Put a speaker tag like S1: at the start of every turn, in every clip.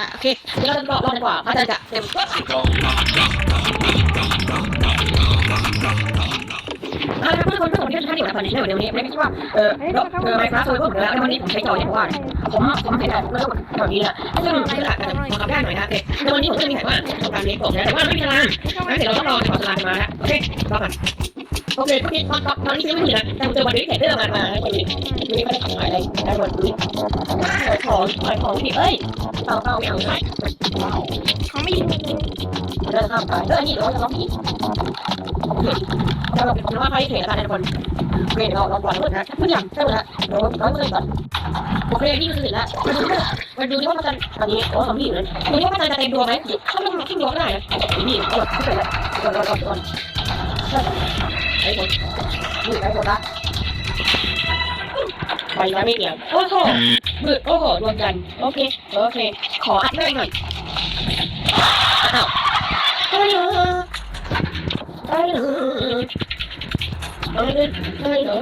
S1: อะโอเคเดี๋ยวเราจะรอดีกว่าพระอาจารย์จะเต็มก็อ่าทุกคนทุกคนที่ท่านอยู่ในตอนนี้ในวันนี้ไม่คิดว่าเออเออไมโครโฟนผมแล้ววันนี้ผมใช้จออย่างว่าผมผมเห็นแบบเรื่องแบบนี้นะซึ่งคืออาจจะทำได้หน่อยนะโอเคในวันนี้ผมจะมีแผนว่าทำการเลี้ยงกบนะแต่ว่าไม่มีตารางงั้นเดี๋ยวเราต้องรอขอตารางมาแล้วโอเครอก่อน โอเคตอนนี้ตอนนี้ยังไม่มีนะแต่เจอวันนี้แขกเรื่องมามาวันนี้วันนี้ไม่ได้ทำอะไรได้วันนี้ของของพี่เอ้ยเต่าเต่าอย่เอางไร
S2: เขาไม่ยิงเลย
S1: เดินข้ามไปเออนี่เราจะล็อกอีกเราเป็นคนว่าใครเทกันในคนเวทเราเราปล่อยหมดนะทุกอย่างใช่หมฮะเราเราเมื่อก่อนโอเคนี่คือถึงแล้วมาดูมาดูที่ว่ามันจะตอนนี้โอ้สองพี่อยู่เลยดูที่ว่ามันจะเต็มตัวไหมถ้ามันขึ้นตัวได้นะนี่โอ้ขึ้นไปล้วก่อนก่อนก่อ นก่อนไอ้คนนี่ไอ้คนละไปแล้วไม่เกี่ยวโอ้โหมืดโอ้โหรวมกัน โอเค โอเค ขออัดได้หน่อยอ้าวเฮ้ยเฮ้ยเฮ้ยเฮ้ยเหร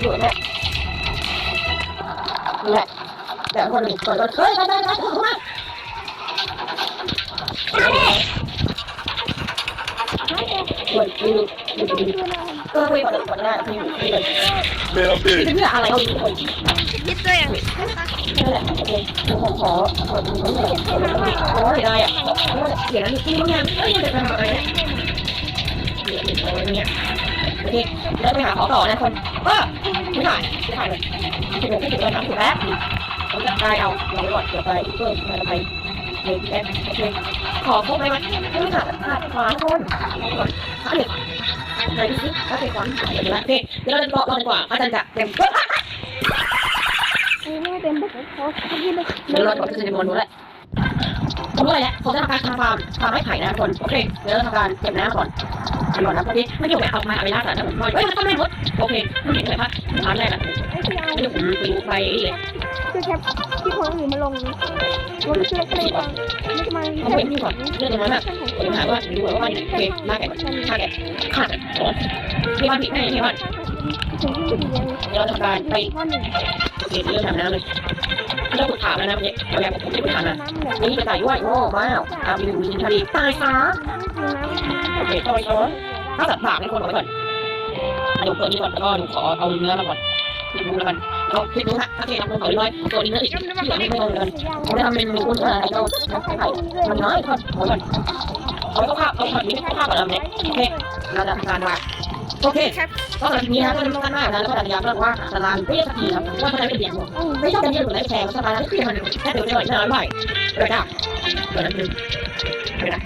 S1: อยู่แหละแหละแต่คนหนึ่งคนก็เฮ้ยไปไปไปถูกมา กคนอยู่อยู่อยู่เออคุยก่อนก่อนได้คุยอยู่คุยก่อน
S3: Man, I'm
S1: เป็น
S3: dead.
S1: เรื่องอะไรเขาอยู่คน
S2: ยิดด้วยอะ
S1: นั่นแหละโอเคผมขอขอดูหน่อยโอ้ได้อะเดี๋ยวนะนี่มันยังไม่ยังจะทำอะไรเนี่ยเดี๋ยวอะไรเนี่ยโอเคแล้วไปหาขอต่อนะคนก็ไม่ถ่ายไม่ถ่ายเลยถึงไม่ถึงเลยทำถูกแล้วผมจะได้เอาลองไปก่อนเดี๋ยวไปเพิ่มอะไรไป หนึ่งแอปโอเคขอพบไหมมันไม่ขาดขาดขวาคนขาดเหล็กไหนดูสิขาเหล็กขวาเดี๋ยวนะโอเคเดี๋ยวเราจะรอรอดีกว่าอาจารย์จะเต็ม
S2: อันนี้ไม่เต็มแบบเขาเขายิง
S1: เดี๋ยวเราจะจะมนรู้แหละผมรู้อะไรแล้วผมจะทำการทำฟาร์มฟาร์มให้ไข่นะคนโอเคเดี๋ยวเราทำการเก็บน้ำก่อนก่อนนะโอเคไม่เกี่ยวกับเอามาเอาไปล่าสัตว์นะผมเฮ้ยมันก็ไม่หมดโอเคไม่เห็นเลยพัดทานแรกอะ
S2: ไอ้ที่เอา
S1: ไม่ได้ผมไปดูไปเลย
S2: คือแคปที่คนอื่นมาลงลงเล็กๆเลยก่อนไม่มา
S1: เขาเห็นที่ก่อนเรื่องตรงนั้นอะผมถามว่าดูว่าว่าโอเคล่าแกะฆ่าแกะฆ่าแกะที่บ้านผิดแน่ที่บ้าน
S2: ถึงที่ดีเลย
S1: เดี๋ยวเราทำการไป
S2: ข้อหนึ่ง
S1: เก็บเรื่องทำน้ำเลยเราฝึกถามแล้วนะเนี่ยเดี๋ยวผมจะไปถามนะ
S2: น้ำเหลือง
S1: นี่ไปตายด้วยโอ้ว้าวอาบิววินทารีตายซะโอเคต่อยต่อถ้าสัตว์ผ่าในคนเอาไว้ก่อนเดี๋ยวเปิดนี้ก่อนแล้วก็หนูขอเอาเนื้อมาก่อน คิดดูแล้วกันเราคิดดูฮะโอเคเราเปิดน้อยตัวนี้เนื้ออีกที่เหลือไม่ต้องกันผมจะทำเป็นเมนูอะไรเราทำไข่มันน้อยก่อนเอาก่อนเอาต้องภาพเอาผัดนี้ให้ภาพก่อนแล้วเนี่ยโอเคเราจะทำการวางโอเค
S2: แคป
S1: ก็ตอนนี้นะก็ต้องการมากนะแล้วก็พยายามเรื่องว่าตารางเรียกสักทีครับว่ามันจะเป็นเดียงไม่ต้องเป็นเดียงหรือไรแชร์สบายแล้วที่มันแค่เดี๋ยวจะหน่อยหน่อยไหวเดี๋ยวจ้าเดี๋ยวนั้นนึงเดี๋ยวนะ